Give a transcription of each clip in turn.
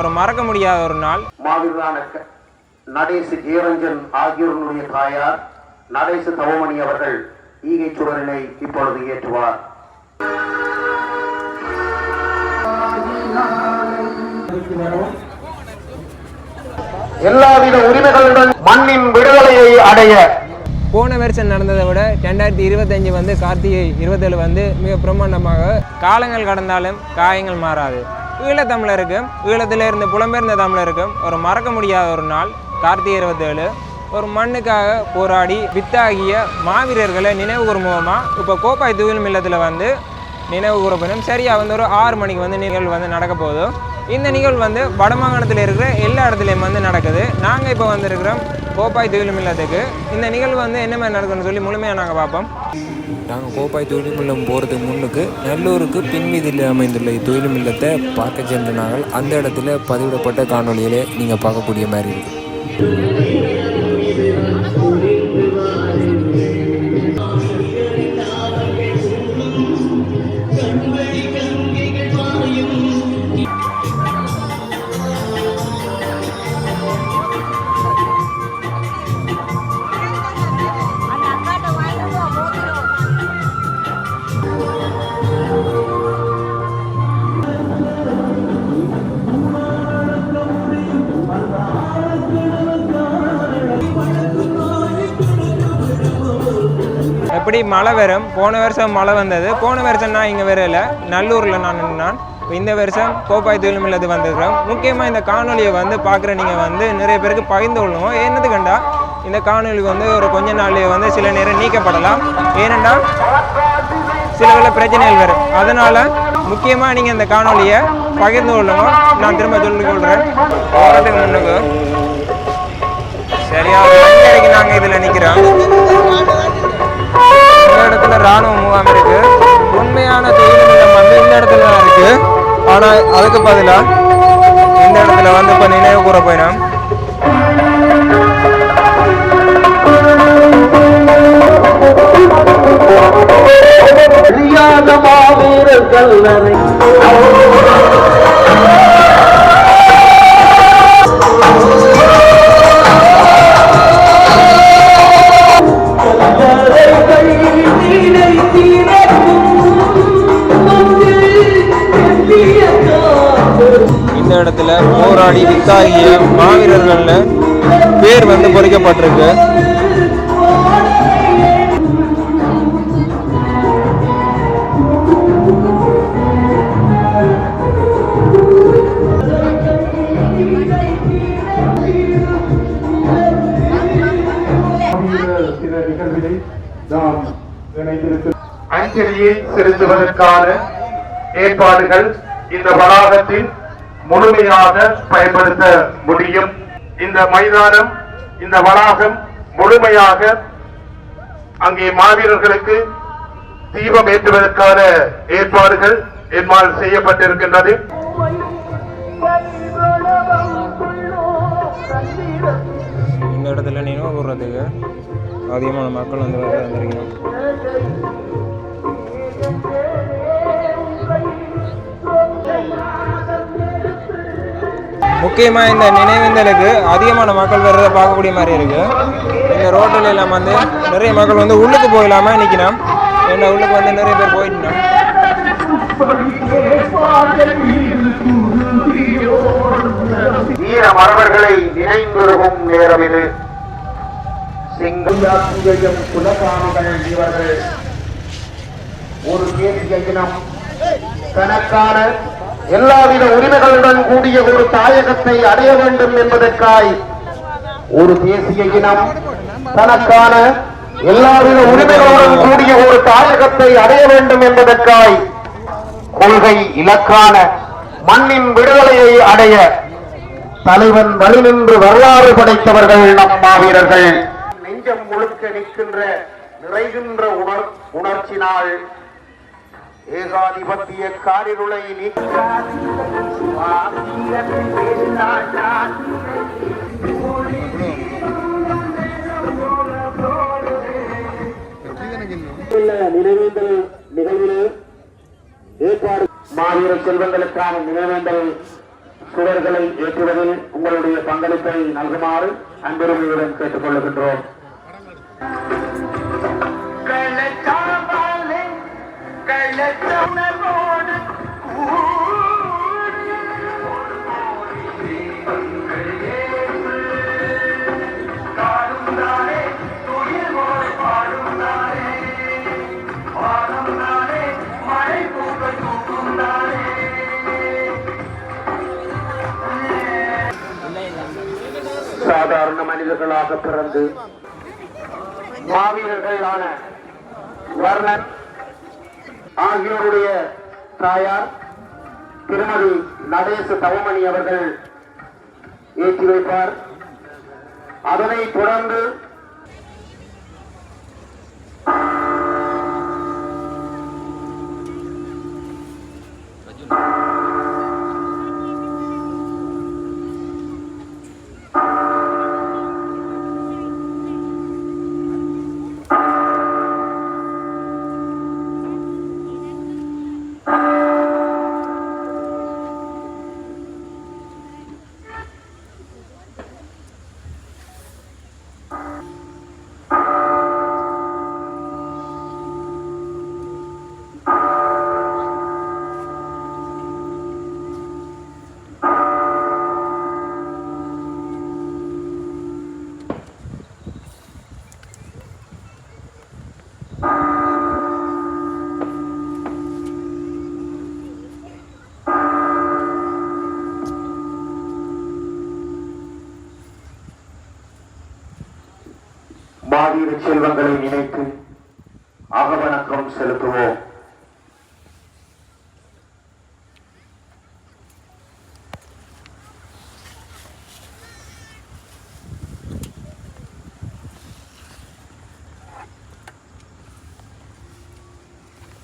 ஒரு மறக்க முடியாத ஒரு நாள். மாவீரரான க- நடேசு ஜெயரஞ்சன் ஆகியோருடைய தாயார் நடேசு தவமணி அவர்கள் ஈகை சுடரினை இப்பொழுது ஏற்றுவார். எல்லாவித உரிமைகளுடன் மண்ணின் விடுதலையை அடைய போன வருஷம் நடந்ததை விட ரெண்டாயிரத்தி இருபத்தஞ்சு வந்து கார்த்திகை இருபத்தேழு வந்து மிக பிரம்மாண்டமாக காலங்கள் கடந்தாலும் காயங்கள் மாறாது. ஈழத்தமிழருக்கும் ஈழத்திலிருந்து புலம்பெயர்ந்த தமிழருக்கும் ஒரு மறக்க முடியாத ஒரு நாள் கார்த்திகை இருபத்தேழு. ஒரு மண்ணுக்காக போராடி வித்தாகிய மாவீரர்களை நினைவு மூலமாக இப்போ கோப்பாய் தூவில் இல்லத்தில் வந்து நினைவு கூறப்படும். சரியாக வந்து ஒரு ஆறு மணிக்கு வந்து நிகழ்வு வந்து நடக்க போகுது. இந்த நிகழ்வு வந்து வடமாகாணத்தில் இருக்கிற எல்லா இடத்துலையும் வந்து நடக்குது. நாங்கள் இப்போ வந்திருக்கிறோம் கோப்பாய் தொழில் இல்லத்துக்கு. இந்த நிகழ்வு வந்து என்ன மாதிரி நடக்குதுன்னு சொல்லி முழுமையாக நாங்கள் பார்ப்போம். நாங்கள் கோப்பாய் தொழில்மில்லம் போகிறதுக்கு முன்னுக்கு நல்லூருக்கு பின்வீதியில் அமைந்துள்ள இத்தொழில் இல்லத்தை பார்க்க சென்ற நாங்கள் அந்த இடத்துல பதிவிடப்பட்ட காணொலியிலே நீங்கள் பார்க்கக்கூடிய மாதிரி இருக்குது எப்படி மழை வரும். போன வருஷம் மழை வந்தது. போன வருஷம் நான் இங்கே வரல. நல்லூரில் நான் நான் இந்த வருஷம் கோப்பாய் தொழிலும் இல்லத்து வந்திருக்கிறோம் முக்கியமாக இந்த காணொலியை வந்து பார்க்குற நீங்கள் வந்து நிறைய பேருக்கு பகிர்ந்து கொள்ளுவோம் என்னது கண்டா? இந்த காணொலி வந்து ஒரு கொஞ்ச நாள்லேயே வந்து சில நேரம் நீக்கப்படலாம். ஏனென்றால் சில பல பிரச்சனைகள் வரும். அதனால் முக்கியமாக நீங்கள் இந்த காணொலியை பகிர்ந்து கொள்ளுங்க நான் திரும்ப சொல்லிக் கொள்கிறேன் போகிறதுக்கு முன்னுக்கு சரியா நாங்கள் இதில் நிற்கிறோம் இடத்துல ராணுவ முகாம் இருக்கு. உண்மையான தொழில் நிலம் வந்து இந்த இடத்துல தான் இருக்கு. ஆனா அதுக்கு பதிலா இந்த இடத்துல வந்து இப்ப நினைவு கூற போயிடும் அறியாத மாவீரர்கள் இந்த இடத்துல போராடி வித்தாகிய மாவீரர்கள்ல பேர் வந்து பொறிக்கப்பட்டிருக்கு. அஞ்சலியை செலுத்துவதற்கான ஏற்பாடுகள் இந்த வளாகத்தில் முழுமையாக பயன்படுத்த முடியும். இந்த மைதானம் இந்த வளாகம் முழுமையாக அங்கே மாவீரர்களுக்கு தீபம் ஏற்றுவதற்கான ஏற்பாடுகள் என்னால் செய்யப்பட்டிருக்கின்றது. இந்த இடத்துல நினைவு கூறுறதுக்கு அதிகமான மக்கள் வந்து வந்திருக்கணும் முக்கியமாக இந்த நினைவேந்தலுக்கு அதிகமான மக்கள் வர்றதை பார்க்கக்கூடிய மாதிரி இருக்குது இந்த ரோட்டில் எல்லாம் வந்து நிறைய மக்கள் வந்து உள்ளுக்கு போயிடாம நிற்கணும் என்ன உள்ளுக்கு வந்து நிறைய பேர் போயிட்டோம் வீர மரபர்களை நினைந்துருகும் நேரம் இது. சிங்கம் குலகாமிகள் இவர்கள் ஒரு கேள்வி கணக்கான எல்லாவித உரிமைகளுடன் கூடிய ஒரு தாயகத்தை அடைய வேண்டும் என்பதற்காய் ஒரு தேசிய இனம் தனக்கான எல்லாவித உரிமைகளுடன் கூடிய ஒரு தாயகத்தை அடைய வேண்டும் என்பதற்காய் கொள்கை இலக்கான மண்ணின் விடுதலையை அடைய தலைவன் வழி நின்று வரலாறு படைத்தவர்கள் நம் மாவீரர்கள். நெஞ்சம் முழுக்க நிற்கின்ற நிறைகின்ற உணர் உணர்ச்சினால் ஏகாதிபத்திய காரிருளை நினைவேந்தல் நிகழ்விலே ஏற்பாடு மாவீர செல்வங்களுக்கான நினைவேந்தல் சுவர்களை ஏற்றுவதில் உங்களுடைய பங்களிப்பை நல்குமாறு அன்புரிமையுடன் கேட்டுக்கொள்கின்றோம் சாதாரண மனிதர்களாக பிறந்து மாவீரர்களான வர்ணன் ஆகியோருடைய தாயார் திருமதி நடேசு தவமணி அவர்கள் ஏற்றி வைப்பார். அதனைத் தொடர்ந்து செல்வங்களை நினைத்து அகவணக்கம் செலுத்துவோம்.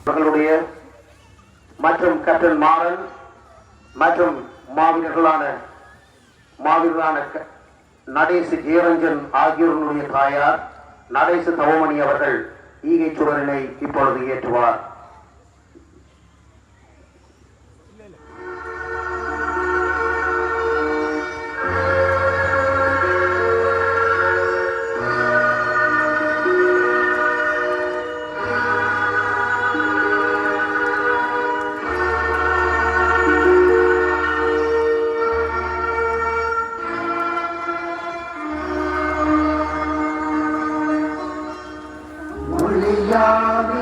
அவர்களுடைய மற்றும் கட்டன் மாறன் மற்றும் மாவீரர்களான மாவீரர்களான நடேசு ஜெயரஞ்சன் ஆகியோருடைய தாயார் நடேசு தவமணி அவர்கள் ஈகை சுடரினை இப்பொழுது ஏற்றுவார். மாவீரர்களுக்கு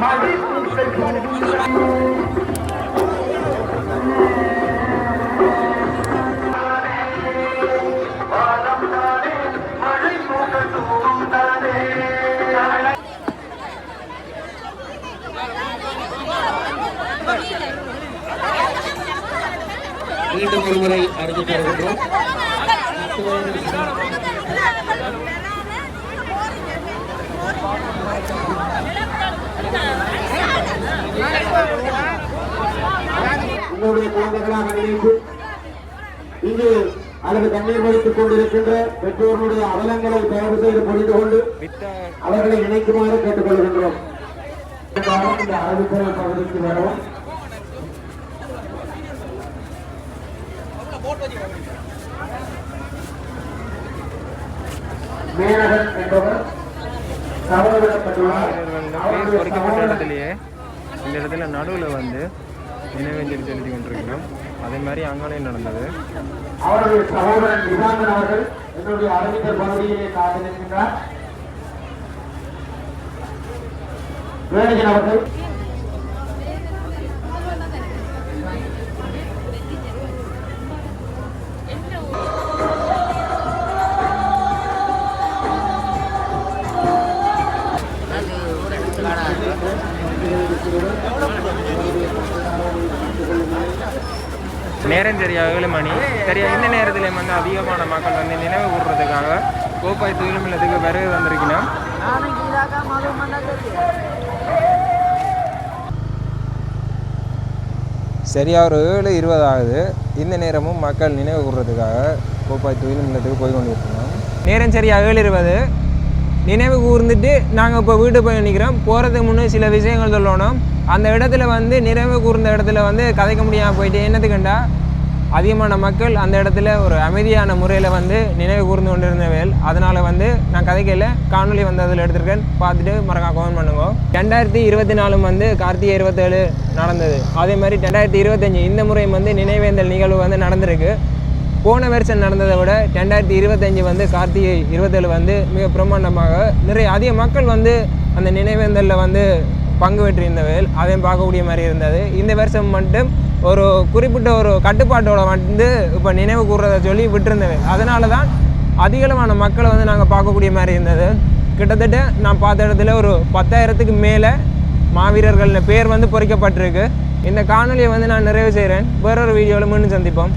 மதிப்பு மீண்டும் ஒருமுறை அறிந்து தருகின்றோம் உங்களுடைய குழந்தைகளாக நினைத்து இங்கு அல்லது கண்ணீர் வடித்துக் கொண்டிருக்கின்ற பெற்றோருடைய அவலங்களை தயவு செய்து புரிந்து கொண்டு அவர்களை இணைக்குமாறு கேட்டுக்கொள்கின்றோம். இந்த அறிவிப்பறை பகுதிக்கு வரவும். மேனகன் என்பவர் பொறிக்கப்பட்ட இடத்துலையே இந்த இடத்துல நடுவில் வந்து நினைவேஞ்சலி செலுத்தி கொண்டிருக்கிறோம். அதே மாதிரி அங்காலையும் நடந்தது. அவருடைய சகோதரன் நிசாந்தன் அவர்கள் என்னுடைய அறிவித்தல் பகுதியிலே காத்திருக்கின்றார். வேணிகன் அவர்கள் நேரம் சரியா ஏழு மணி. சரியா இந்த நேரத்தில் வந்து அதிகமான மக்கள் வந்து நினைவு கூடுறதுக்காக கோப்பாய் துயிலும் இல்லத்துக்கு வருகை வந்திருக்கணும் சரியா ஒரு ஏழு இருபது ஆகுது. இந்த நேரமும் மக்கள் நினைவு கூடுறதுக்காக கோப்பாய் துயிலும் இல்லத்துக்கு போய் கொண்டிருக்கணும் நேரம் சரியா ஏழு இருபது. நினைவு கூர்ந்துட்டு நாங்கள் இப்போ வீட்டு போய் நிற்கிறோம் போகிறதுக்கு முன்னே சில விஷயங்கள் சொல்லணும். அந்த இடத்துல வந்து நினைவு கூர்ந்த இடத்துல வந்து கதைக்க முடியாமல் போயிட்டு என்னத்துக்குண்டா? அதிகமான மக்கள் அந்த இடத்துல ஒரு அமைதியான முறையில் வந்து நினைவு கூர்ந்து கொண்டிருந்தவேல் அதனால் வந்து நான் கதைக்கையில் காணொலி வந்து அதில் எடுத்திருக்கேன். பார்த்துட்டு மறக்காம கமெண்ட் பண்ணுங்க. ரெண்டாயிரத்தி இருபத்தி நாலும் வந்து கார்த்திகை இருபத்தேழு நடந்தது. அதே மாதிரி ரெண்டாயிரத்தி இருபத்தஞ்சி இந்த முறையும் வந்து நினைவேந்தல் நிகழ்வு வந்து நடந்திருக்கு. போன வருஷம் நடந்ததை விட ரெண்டாயிரத்தி இருபத்தஞ்சி வந்து கார்த்திகை இருபத்தேழு வந்து மிக பிரம்மாண்டமாக நிறைய அதிக மக்கள் வந்து அந்த நினைவேந்தலில் வந்து பங்கு பெற்றிருந்தவர்கள் அதையும் பார்க்கக்கூடிய மாதிரி இருந்தது. இந்த வருஷம் மட்டும் ஒரு குறிப்பிட்ட ஒரு கட்டுப்பாட்டோட வந்து இப்போ நினைவு கூறுறதை சொல்லி விட்டுருந்தவை அதனால தான் அதிகளவான மக்களை வந்து நாங்கள் பார்க்கக்கூடிய மாதிரி இருந்தது. கிட்டத்தட்ட நான் பார்த்த இடத்துல ஒரு பத்தாயிரத்துக்கு மேலே மாவீரர்கள் பேர் வந்து பொறிக்கப்பட்டிருக்கு. இந்த காணொலியை வந்து நான் நிறைவு செய்கிறேன் வேறொரு வீடியோவில் மீண்டும் சந்திப்போம்.